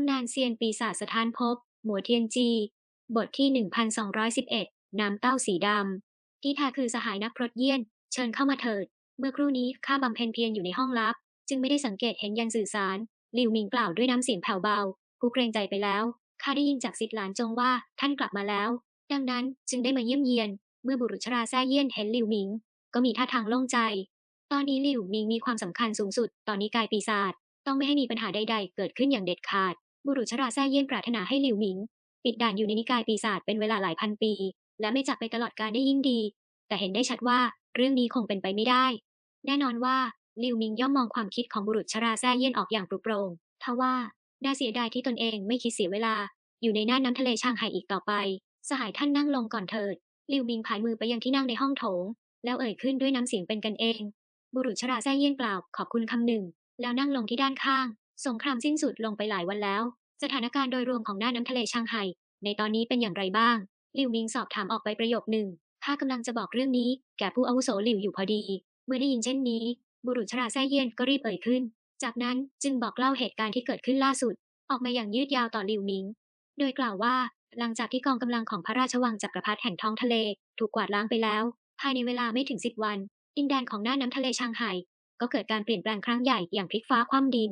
ำนานเซียนปีศาจสถานภพ หมัวเทียนจี บทที่ 1211 น้ำเต้าสีดำที่ท้คือสหายนักพรตเยี่ยน เชิญเข้ามาเถิด เมื่อครู่นี้ข้าบำเพ็ญเพียรอยู่ในห้องลับ จึงไม่ได้สังเกตเห็นยันสื่อสาร หลิวหมิงกล่าวด้วยน้ำเสียงแผ่วเบา ผู้เกรงใจไปแล้ว ข้าได้ยินจากสิทธิหลานจงว่าท่านกลับมาแล้ว ดังนั้นจึงได้มาเยี่ยมเยียน เมื่อบุรุษชราแซ่เยี่ยนเห็นหลิวหมิง ก็มีท่าทางโล่งใจ ตอนนี้หลิวหมิงมีความสำคัญสูงสุด ตอนนี้กายปีศาจต้องไม่ให้มีปัญหาใดๆ เกิดขึ้นอย่างเด็ดขาด บุรุษชราแซ่เยี่ยนปรารถนาให้หลิวหมิง ปิดด่านอยู่ในนิกายปีศาจเป็นเวลาหลายพันปี และไม่จากไปตลอดกาลได้ยิ่งดี แต่เห็นได้ชัดว่าเรื่องนี้คงเป็นไปไม่ได้ แน่นอนว่าหลิวหมิงย่อมมองความคิดของบุรุษชราแซ่เยี่ยนออกอย่างปลุกโปรงทว่าน่าเสียดายที่ตนเองไม่คิดเสียเวลา อยู่ในน่านน้ำทะเลช่างไห่อีกต่อไป สหายท่านนั่งลงก่อนเถิดหลิวหมิงผายมือไปยังที่นั่งในห้องโถง แล้วเอ่ยขึ้นด้วยน้ำเสียงเป็นกันเอง บุรุษชราแซ่เยี่ยนกล่าวขอบคุณคำหนึ่ง แล้วนั่งลงที่ด้านข้าง สงครามสิ้นสุดลงไปหลายวันแล้ว สถานการณ์โดยรวมของน่านน้ำทะเลชางไห่ในตอนนี้เป็นอย่างไรบ้างหลิวหมิงสอบถามออกไปประโยคหนึ่งข้ากำลังจะบอกเรื่องนี้ แก่ผู้อาวุโสหลิวอยู่พอดี เมื่อได้ยินเช่นนี้ บุรุษชราแซ่เยียนก็รีบเอ่ยขึ้น จากนั้นจึงบอกเล่าเหตุการณ์ที่เกิดขึ้นล่าสุด ออกมาอย่างยืดยาวต่อหลิวหมิง โดยกล่าวว่า หลังจากที่กองกำลังของพระราชวังจักรพรรดิแห่งท้องทะเล ถูกกวาดล้างไปแล้ว ภายในเวลาไม่ถึงสิบวัน ดินแดนของหน้าน้ำทะเลชางไห่ก็เกิดการเปลี่ยนแปลงครั้งใหญ่อย่างพลิกฟ้าคว่ำดิน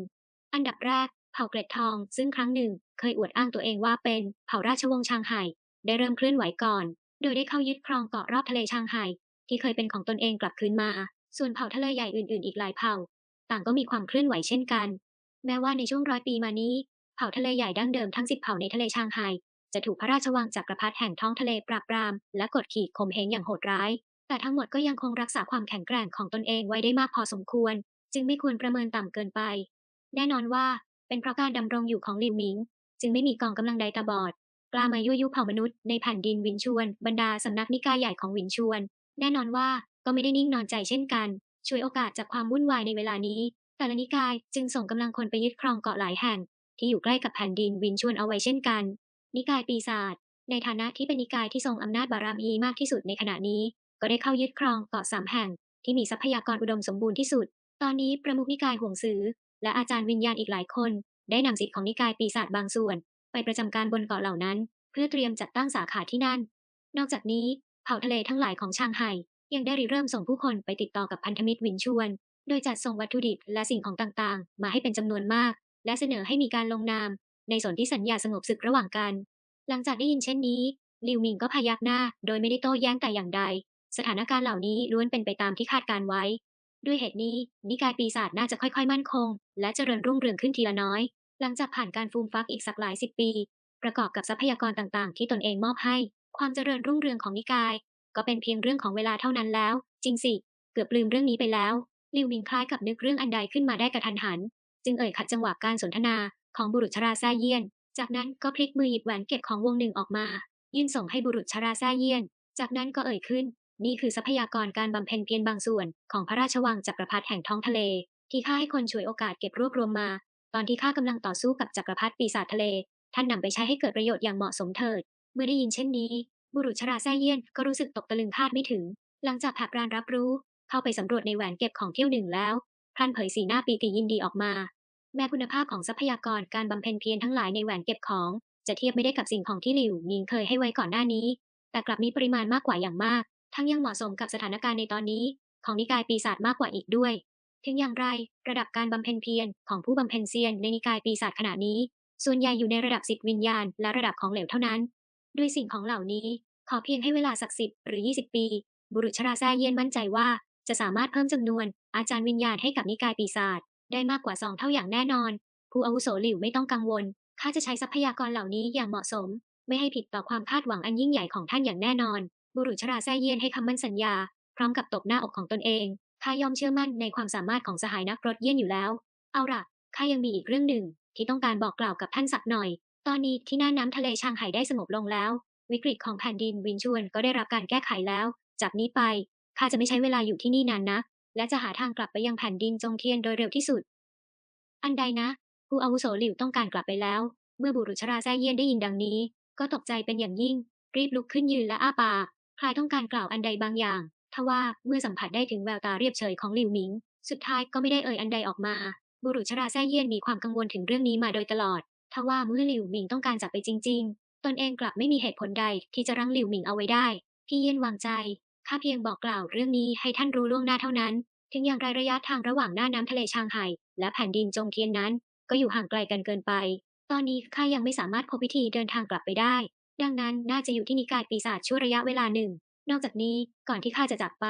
อันดับแรก เผ่าเกล็ดทอง ซึ่งครั้งหนึ่ง เคยอวดอ้างตัวเองว่าเป็นเผ่าราชวงศ์ชางไห่ได้เริ่มเคลื่อนไหวก่อน โดยได้เข้ายึดครองเกาะรอบทะเลชางไห่ที่เคยเป็นของตนเองกลับคืนมา ส่วนเผ่าทะเลใหญ่อื่นๆ อีกหลายเผ่า ต่างก็มีความเคลื่อนไหวเช่นกัน แม้ว่าในช่วงร้อยปีมานี้ เผ่าทะเลใหญ่ดั้งเดิมทั้งสิบเผ่าในทะเลชางไห่จะถูกพระราชวังจักรพรรดิแห่งท้องทะเลปราบปราม และกดขี่ข่มเหงอย่างโหดร้าย แต่ทั้งหมดก็ยังคงรักษาความแข็งแกร่งของตนเองไว้ได้มากพอสมควร จึงไม่ควรประเมินต่ำเกินไป แน่นอนว่า เป็นเพราะการดำรงอยู่ของหลิวหมิง จึงไม่มีกองกำลังใดตาบอดกล้ามายั่วยุเผ่ามนุษย์ในแผ่นดินวินชวน บรรดาสำนักนิกายใหญ่ของวินชวน แน่นอนว่าก็ไม่ได้นิ่งนอนใจเช่นกัน ช่วยโอกาสจากความวุ่นวายในเวลานี้ แต่ละนิกายจึงส่งกำลังคนไปยึดครองเกาะหลายแห่ง ที่อยู่ใกล้กับแผ่นดินวินชวนเอาไว้เช่นกัน นิกายปีศาจในฐานะที่เป็นนิกายที่ทรงอำนาจบารามีมากที่สุดในขณะนี้ ก็ได้เข้ายึดครองเกาะสามแห่ง ที่มีทรัพยากรอุดมสมบูรณ์ที่สุด ตอนนี้ประมุขนิกายห่วงสือ และอาจารย์วิญญาณอีกหลายคน ได้นำสิทธิ์ของนิกายปีศาจบางส่วน ไปประจำการบนเกาะเหล่านั้น เพื่อเตรียมจัดตั้งสาขาที่นั่น นอกจากนี้เผ่าทะเลทั้งหลายของชางไห่ยังได้ริเริ่มส่งผู้คนไปติดต่อกับพันธมิตรวินชวน โดยจัดส่งวัตถุดิบและสิ่งของต่างๆ มาให้เป็นจำนวนมาก และเสนอให้มีการลงนาม ในสนธิสัญญาสงบศึกระหว่างกัน หลังจากได้ยินเช่นนี้ลิวมิงก็พยักหน้า โดยไม่ได้โต้แย้งแต่อย่างใด สถานการณ์เหล่านี้ล้วนเป็นไปตามที่คาดการไว้ ด้วยเหตุนี้ นิกายปีศาจน่าจะค่อยๆมั่นคง และเจริญรุ่งเรืองขึ้นทีละน้อย หลังจากผ่านการฟูมฟักอีกสักหลายสิบปี ประกอบกับทรัพยากรต่างๆ ที่ตนเองมอบให้ ความเจริญรุ่งเรืองของนิกาย ก็เป็นเพียงเรื่องของเวลาเท่านั้นแล้ว จริงสิ เกือบลืมเรื่องนี้ไปแล้วลิวมิงคล้ายกับนึกเรื่องอันใดขึ้นมาได้กระทันหัน จึงเอ่ยขัดจังหวะการสนทนาของบุรุษชราแซ่เยียน จากนั้นก็พลิกมือหยิบแหวนเก็บของวงหนึ่งออกมา ยื่นส่งให้บุรุษชราแซ่เยียน จากนั้นก็เอ่ยขึ้น นี่คือทรัพยากรการบำเพ็ญเพียรบางส่วน ของพระราชวังจักรพรรดิแห่งท้องทะเล ที่ข้าให้คนช่วยโอกาสเก็บรวบรวมมา ตอนที่ข้ากำลังต่อสู้กับจักรพรรดิปีศาจทะเล ท่านนำไปใช้ให้เกิดประโยชน์อย่างเหมาะสมเถิด เมื่อได้ยินเช่นนี้ บุรุษชราแซ่เยี่ยนก็รู้สึกตกตะลึงคาดไม่ถึง หลังจากแผบรานรับรู้ เข้าไปสำรวจในแหวนเก็บของเที่ยวหนึ่งแล้วพลันเผยสีหน้าปีติยินดีออกมา แม้คุณภาพของทรัพยากรการบำเพ็ญเพียรทั้งหลายในแหวนเก็บของ จะเทียบไม่ได้กับสิ่งของที่หลิวหนิงเคยให้ไว้ก่อนหน้านี้ แต่กลับมีปริมาณมากกว่าอย่างมาก ทั้งยังเหมาะสมกับสถานการณ์ในตอนนี้ ของนิกายปีศาจมากกว่าอีกด้วย ถึงอย่างไร ระดับการบำเพ็ญเพียรของผู้บำเพ็ญเซียนในนิกายปีศาจขณะนี้ ส่วนใหญ่อยู่ในระดับสิทธิวิญญาณและระดับของเหลวเท่านั้น ด้วยสิ่งของเหล่านี้ ขอเพียงให้เวลาสักสิบหรือ 20 ปี บุรุษชราแซ่เยียนมั่นใจว่า จะสามารถเพิ่มจำนวน อาจารย์วิญญาณให้กับนิกายปีศาจได้มากกว่าสองเท่าอย่างแน่นอน ผู้อาวุโสหลิวไม่ต้องกังวลข้าจะใช้ทรัพยากรเหล่านี้อย่างเหมาะสม ไม่ให้ผิดต่อความคาดหวังอันยิ่งใหญ่ของท่านอย่างแน่นอน บุรุษชราแซ่เยียนให้คำมั่นสัญญา พร้อมกับตบหน้าอกของตนเองข้ายอมเชื่อมั่นในความสามารถของสหายนักรถเยี่ยนอยู่แล้ว เอาล่ะข้ายังมีอีกเรื่องหนึ่ง ที่ต้องการบอกกล่าวกับท่านสักหน่อย ตอนนี้ที่น้าน้ำทะเลชางไห่ได้สงบลงแล้ว วิกฤตของแผ่นดินวินชวนก็ได้รับการแก้ไขแล้ว จากนี้ไปข้าจะไม่ใช้เวลาอยู่ที่นี่นานนักและจะหาทางกลับไปยังแผ่นดินจงเทียนโดยเร็วที่สุด อันใดนะ ผู้อาวุโสหลิวต้องการกลับไปแล้ว เมื่อบุรุษชราแซ่เยี่ยนได้ยินดังนี้ ก็ตกใจเป็นอย่างยิ่ง รีบลุกขึ้นยืนและอ้าปาก คล้ายต้องการกล่าวอันใดบางอย่าง ทว่าเมื่อสัมผัสได้ถึงแววตาเรียบเฉยของหลิวหมิง สุดท้ายก็ไม่ได้เอ่ยอันใดออกมา บุรุษชราแซ่เยี่ยนมีความกังวลถึงเรื่องนี้มาโดยตลอด ทว่าเมื่อหลิวหมิงต้องการจากไปจริง ๆ ตนเองกลับไม่มีเหตุผลใดที่จะรั้งหลิวหมิงเอาไว้ได้ พี่เย็นวางใจ ข้าเพียงบอกกล่าวเรื่องนี้ให้ท่านรู้ล่วงหน้าเท่านั้น ถึงอย่างไรระยะทางระหว่างหน้าน้ำทะเลชางไห่และแผ่นดินจงเทียนนั้น ก็อยู่ห่างไกลกันเกินไป ตอนนี้ข้ายังไม่สามารถพบวิธีเดินทางกลับไปได้ ดังนั้นน่าจะอยู่ที่นิกายปีศาจชั่วระยะเวลาหนึ่ง นอกจากนี้ก่อนที่ข้าจะจากไป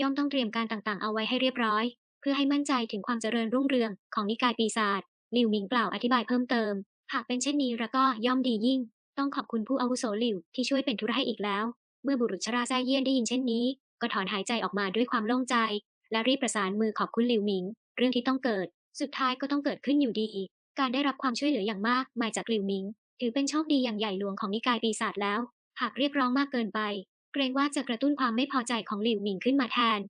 ย่อมต้องเตรียมการต่างๆ เอาไว้ให้เรียบร้อย เพื่อให้มั่นใจถึงความเจริญรุ่งเรืองของนิกายปีศาจหลิวหมิงกล่าวอธิบายเพิ่มเติม หากเป็นเช่นนี้แล้วก็ย่อมดียิ่ง ต้องขอบคุณผู้อาวุโสหลิวที่ช่วยเป็นธุระให้อีกแล้ว เมื่อบุรุษชราแซเยี่ยนได้ยินเช่นนี้ ก็ถอนหายใจออกมาด้วยความโล่งใจ และรีบประสานมือขอบคุณหลิวหมิง เรื่องที่ต้องเกิด สุดท้ายก็ต้องเกิดขึ้นอยู่ดี การได้รับความช่วยเหลืออย่างมากมาจากหลิวหมิง ถือเป็นโชคดีอย่างใหญ่หลวงของนิกายปีศาจแล้ว หากเรียกร้องมากเกินไป เกรงว่าจะกระตุ้นความไม่พอใจของหลิวหมิงขึ้นมาแทน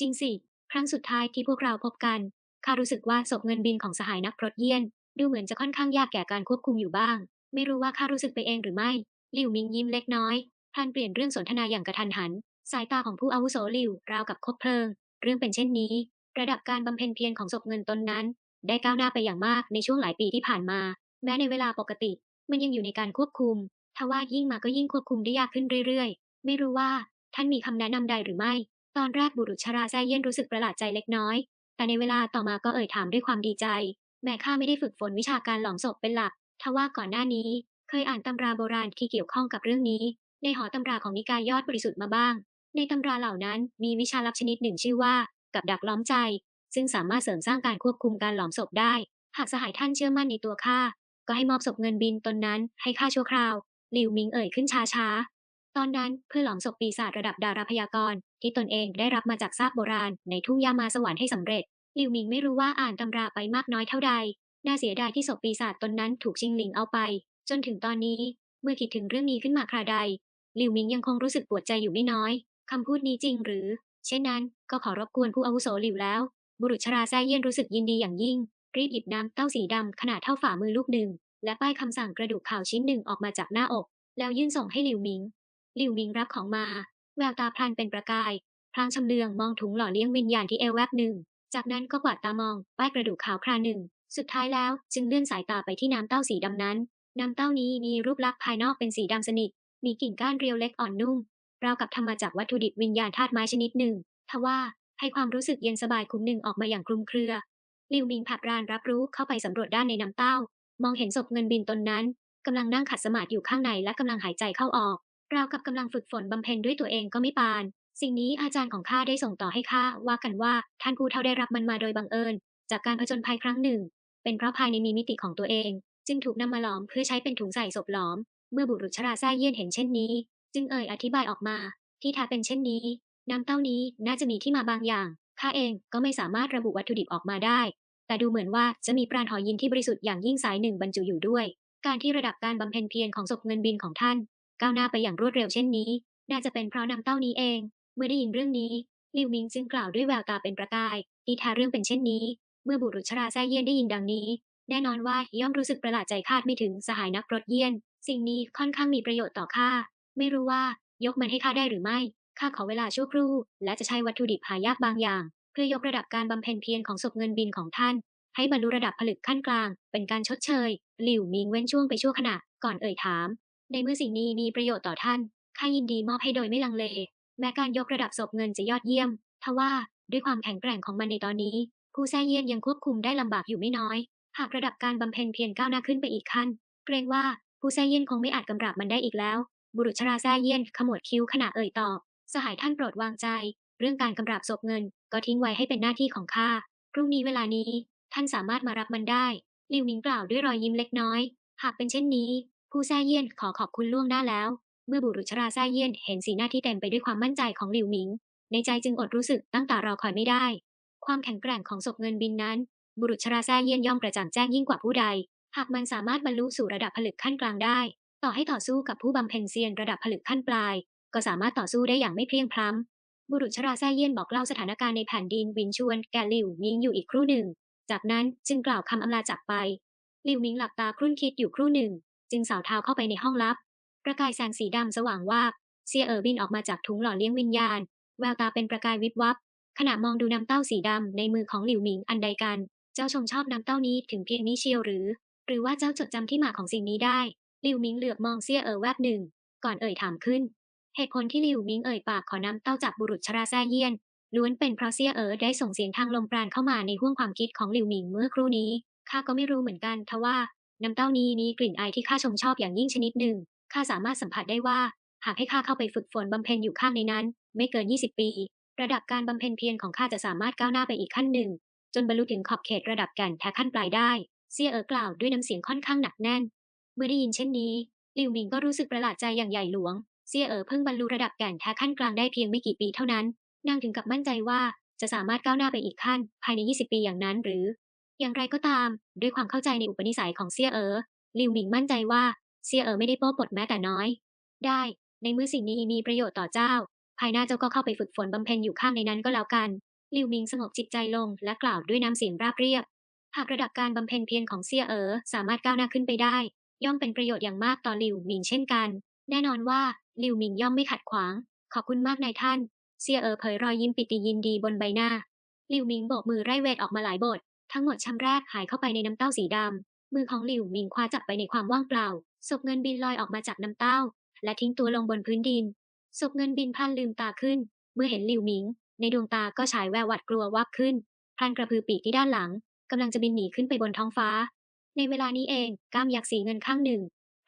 จริงสิ ครั้งสุดท้ายที่พวกเราพบกันข้ารู้สึกว่าศพเงินบินของสหายนักพรตเยี่ยน ดูเหมือนจะค่อนข้างยากแก่การควบคุมอยู่บ้าง ไม่รู้ว่าข้ารู้สึกไปเองหรือไม่หลิวมิงยิ้มเล็กน้อยพลันเปลี่ยนเรื่องสนทนาอย่างกระทันหัน สายตาของผู้อาวุโสหลิวราวกับคบเพลิง เรื่องเป็นเช่นนี้ ระดับการบำเพ็ญเพียรของศพเงินตนนั้น ได้ก้าวหน้าไปอย่างมากในช่วงหลายปีที่ผ่านมา แม้ในเวลาปกติ มันยังอยู่ในการควบคุม ทว่ายิ่งมาก็ยิ่งควบคุมได้ยากขึ้นเรื่อยๆ ไม่รู้ว่า ท่านมีคำแนะนำใดหรือไม่ ตอนแรกบุรุษชราแซเย็นรู้สึกประหลาดใจเล็กน้อย แต่ในเวลาต่อมาก็เอ่ยถามด้วยความดีใจ แม้ข้าไม่ได้ฝึกฝนวิชาการหลอมศพเป็นหลัก ทว่าก่อนหน้านี้ เคยอ่านตำราโบราณที่เกี่ยวข้องกับเรื่องนี้ ในหอตำราของนิกายยอดบริสุทธิ์มาบ้าง ในตำราเหล่านั้นมีวิชาลับชนิดหนึ่งชื่อว่า กับดักล้อมใจ ซึ่งสามารถเสริมสร้างการควบคุมการหลอมศพได้ หากสหายท่านเชื่อมั่นในตัวข้า ก็ให้มอบศพเงินบินตนนั้นให้ข้าชั่วคราวหลิวมิงเอ่ยขึ้นช้าๆ ตอนนั้นเพื่อหลอมศพปีศาจระดับดาราพยากรณ์ที่ตนเองได้รับมาจากซากโบราณ ในทุ่งยามาสวรรค์ให้สำเร็จหลิวมิงไม่รู้ว่าอ่านตำราไปมากน้อยเท่าใด น่าเสียดายที่ศพปีศาจตนนั้นถูกชิงหลิงเอาไป จนถึงตอนนี้ เมื่อคิดถึงเรื่องนี้ขึ้นมาคราใดหลิวมิงยังคงรู้สึกปวดใจอยู่ไม่น้อยคำพูดนี้จริงหรือ เช่นนั้น ก็ขอรบกวนผู้อาวุโสหลิวแล้ว บุรุษชราแซ่เยี่ยนรู้สึกยินดีอย่างยิ่ง รีบหยิบน้ำเต้าสีดำขนาดเท่าฝ่ามือลูกหนึ่ง และป้ายคำสั่งกระดูกขาวชิ้นหนึ่งออกมาจากหน้าอก แล้วยื่นส่งให้หลิวมิง หลิวมิงรับของมา แววตาพลันเป็นประกายพลางชำเลืองมองถุงหล่อเลี้ยงวิญญาณที่เอวแวบหนึ่ง จากนั้นก็กวาดตามองป้ายกระดูกขาวคราหนึ่ง สุดท้ายแล้วจึงเลื่อนสายตาไปที่น้ำเต้าสีดำนั้น น้ำเต้านี้มีรูปลักษณ์ภายนอกเป็นสีดำสนิท มีกิ่งก้านเรียวเล็กอ่อนนุ่ม ราวกับทำมาจากวัตถุดิบวิญญาณธาตุไม้ชนิดหนึ่ง ทว่าให้ความรู้สึกเย็นสบายคุ้มหนึ่งออกมาอย่างคลุมเครือ ลิวมิงผัดรานรับรู้เข้าไปสำรวจด้านในน้ำเต้า มองเห็นศพเงินบินตนนั้นกำลังนั่งขัดสมาธิอยู่ข้างในและกำลังหายใจเข้าออก ราวกับกำลังฝึกฝนบำเพ็ญด้วยตัวเองก็ไม่ปาน สิ่งนี้อาจารย์ของข้าได้ส่งต่อให้ข้าว่ากันว่าท่านผู้เท่าได้รับมันมาโดยบังเอิญ จากการผจญภัยครั้งหนึ่ง เป็นเพราะภายในมีมิติของตัวเอง จึงถูกนำมาหลอมเพื่อใช้เป็นถุงใส่ศพหลอม เมื่อบุรุษชราแซ่เยี่ยนเห็นเช่นนี้ จึงเอ่ยอธิบายออกมา ที่ท้เป็นเช่นนี้ น้ำเต้านี้น่าจะมีที่มาบางอย่าง ข้าเองก็ไม่สามารถระบุวัตถุดิบออกมาได้ แต่ดูเหมือนว่าจะมีปราณหอยินที่บริสุทธิ์อย่างยิ่งสายหนึ่งบรรจุอยู่ด้วย การที่ระดับการบำเพ็ญเพียรของศพเงินบินของท่าน ก้าวหน้าไปอย่างรวดเร็วเช่นนี้ น่าจะเป็นเพราะนำเต้านี้เอง เมื่อได้ยินเรื่องนี้ลิวมิงจึงกล่าวด้วยแววตาเป็นประกายที่แท้เรื่องเป็นเช่นนี้ เมื่อบุรุษชราแซ่เยี่ยนได้ยินดังนี้ แน่นอนว่าย่อมรู้สึกประหลาดใจคาดไม่ถึงสหายนักรถเยี่ยน สิ่งนี้ค่อนข้างมีประโยชน์ต่อข้า ไม่รู้ว่ายกมันให้ข้าได้หรือไม่ ข้าขอเวลาชั่วครู่ และจะใช้วัตถุดิบหายากบางอย่าง เพื่อยกระดับการบำเพ็ญเพียรของศพเงินบินของท่าน ให้บรรลุระดับผลึกขั้นกลาง เป็นการชดเชย หลิวมิงเว้นช่วงไปชั่วขณะก่อนเอ่ยถาม ในเมื่อสิ่งนี้มีประโยชน์ต่อท่านข้ายินดีมอบให้โดยไม่ลังเล แม้การยกระดับศพเงินจะยอดเยี่ยมทว่าด้วยความแข็งแกร่งของมันในตอนนี้ ผู้แซ่เยี่ยนยังควบคุมได้ลำบากอยู่ไม่น้อย หากระดับการบำเพ็ญเพียรก้าวหน้าขึ้นไปอีกขั้น เกรงว่าผู้แซ่เยี่ยนคงไม่อาจกำราบมันได้อีกแล้ว บุรุษชราแซ่เยี่ยนขมวดคิ้วขณะเอ่ยตอบสหายท่านโปรดวางใจ เรื่องการกำราบศพเงิน ก็ทิ้งไว้ให้เป็นหน้าที่ของข้า พรุ่งนี้เวลานี้ ท่านสามารถมารับมันได้ ลิวหมิงกล่าวด้วยรอยยิ้มเล็กน้อย หากเป็นเช่นนี้ ผู้แซ่เยี่ยนขอขอบคุณล่วงหน้าแล้ว เมื่อบุรุษชราแซ่เยี่ยนเห็นสีหน้าที่เต็มไปด้วยความมั่นใจของหลิวหมิง ในใจจึงอดรู้สึกตั้งตารอคอยไม่ได้ ความแข็งแกร่งของศพเงินบินนั้น บุรุษชราแซ่เยี่ยนย่อมประจักษ์แจ้งยิ่งกว่าผู้ใด หากมันสามารถบรรลุสู่ระดับผลึกขั้นกลางได้ ต่อให้ต่อสู้กับผู้บำเพ็ญเซียนระดับผลึกขั้นปลาย ก็สามารถต่อสู้ได้อย่างไม่เพลียงพล้ำ บุรุษชราแซ่เยี่นบอกเล่าสถานการณ์ในแผ่นดินวินชวนแกหลิวมิงอยู่อีกครู่หนึ่ง จากนั้นจึงกล่าวคำอำลาจากไปหลิวมิงหลับตาครุ่นคิดอยู่ครู่หนึ่ง จึงสาวเท้าเข้าไปในห้องลับ ประกายแสงสีดำสว่างวาบเซียเอ๋อบินออกมาจากถุงหล่อเลี้ยงวิญญาณ แววตาเป็นประกายวิบวับ ขณะมองดูน้ำเต้าสีดำในมือของหลิวหมิงอันใดกัน เจ้าชมชอบน้ำเต้านี้ถึงเพียงนี้เชียวหรือ หรือว่าเจ้าจดจำที่มาของสิ่งนี้ได้หลิวมิงเหลือบมองเซียเอ๋อแวบหนึ่ง ก่อนเอ่ยถามขึ้น เหตุผลที่หลิวมิงเอ่ยปากขอนำเต้าจากบุรุษชราแซ่เยียนล้วนเป็นเพราะเซียเอ๋อได้ส่งเสียงทางลมปราณเข้ามาในห้วงความคิดของหลิวหมิงเมื่อครู่นี้ ข้าก็ไม่รู้เหมือนกันทว่าน้ำเต้านี้มีกลิ่นไอที่ข้าชมชอบอย่างยิ่งชนิดหนึ่ง ข้าสามารถสัมผัสได้ว่า หากให้ข้าเข้าไปฝึกฝนบำเพ็ญอยู่ข้างในนั้น ไม่เกิน 20 ปี ระดับการบำเพ็ญเพียรของข้าจะสามารถก้าวหน้าไปอีกขั้นหนึ่ง จนบรรลุถึงขอบเขตระดับแก่นแท้ขั้นปลายได้ เซียเอ๋อกล่าวด้วยน้ำเสียงค่อนข้างหนักแน่น เมื่อได้ยินเช่นนี้ หลิวหมิงก็รู้สึกประหลาดใจอย่างใหญ่หลวง เซี่ยเอ๋อเพิ่งบรรลุระดับแก่นแท้ขั้นกลางได้เพียงไม่กี่ปีเท่านั้น นางถึงกับมั่นใจว่าจะสามารถก้าวหน้าไปอีกขั้น ภายใน 20 ปีอย่างนั้นหรือ อย่างไรก็ตาม ด้วยความเข้าใจในอุปนิสัยของเซี่ยเอ๋อลิวหมิงมั่นใจว่าเซี่ยเอ๋อไม่ได้โป้ปดแม้แต่น้อย ได้ ในเมื่อสิ่งนี้มีประโยชน์ต่อเจ้า ภายหน้าเจ้าก็เข้าไปฝึกฝนบำเพ็ญอยู่ข้างในนั้นก็แล้วกันลิวหมิงสงบจิตใจลงและกล่าวด้วยน้ำเสียงราบเรียบ หากระดับการบำเพ็ญเพียรของเซียเอ๋อสามารถก้าวหน้าขึ้นไปได้ ย่อมเป็นประโยชน์อย่างมากต่อลิวหมิงเช่นกัน แน่นอนว่า ลิวหมิงย่อมไม่ขัดขวาง ขอบคุณมากนายท่าน เซียเออเผยรอยยิ้มปิติยินดีบนใบหน้าหลิวหมิงโบกมือไร่เวทออกมาหลายบท ทั้งหมดชำแรกหายเข้าไปในน้ำเต้าสีดำ มือของหลิวหมิงคว้าจับไปในความว่างเปล่าศพเงินบินลอยออกมาจากน้ำเต้า และทิ้งตัวลงบนพื้นดินศพเงินบินพันลืมตาขึ้น เมื่อเห็นหลิวหมิง ในดวงตาก็ฉายแววหวาดกลัววับขึ้นพลันกระพือปีกที่ด้านหลังกำลังจะบินหนีขึ้นไปบนท้องฟ้า ในเวลานี้เองก้ามยักษ์สีเงินข้างหนึ่ง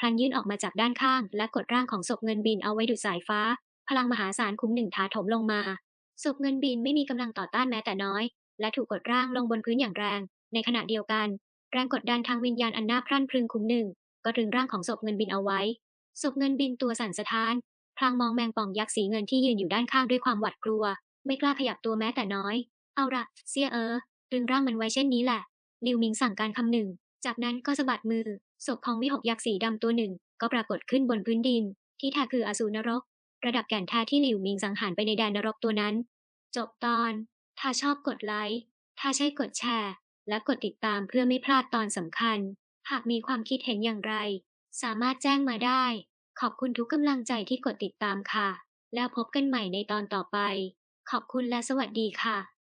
พลันยื่นออกมาจากด้านข้าง และกดร่างของศพเงินบินเอาไว้ดุดสายฟ้า พลังมหาศาลคุ้มหนึ่งถาถมลงมา ศพเงินบินไม่มีกำลังต่อต้านแม้แต่น้อย และถูกกดร่างลงบนพื้นอย่างแรง ในขณะเดียวกัน แรงกดดันทางวิญญาณอันน่าพรั่นพรึงคุ้มหนึ่งก็ตรึงร่างของศพเงินบินเอาไว้ ศพเงินบินตัวสั่นสะท้านพลางมองแมงป่องยักษ์สีเงินที่ยืนอยู่ด้านข้างด้วยความหวาดกลัว ไม่กล้าขยับตัวแม้แต่น้อย เอาละเสียเออตรึงร่างมันไว้เช่นนี้แหละลิวมิงสั่งการคำหนึ่ง จากนั้นก็สะบัดมือ ศพของวิหกยักษ์สีดำตัวหนึ่ง ก็ปรากฏขึ้นบนพื้นดิน ที่แท้คืออสูรนรก ระดับแก่นแท้ที่หลิวมิงสังหารไปในแดนนรกตัวนั้น จบตอน ถ้าชอบกดไลค์ถ้าใช่กดแชร์ และกดติดตามเพื่อไม่พลาดตอนสำคัญ หากมีความคิดเห็นอย่างไร สามารถแจ้งมาได้ ขอบคุณทุกกำลังใจที่กดติดตามค่ะ แล้วพบกันใหม่ในตอนต่อไป ขอบคุณและสวัสดีค่ะ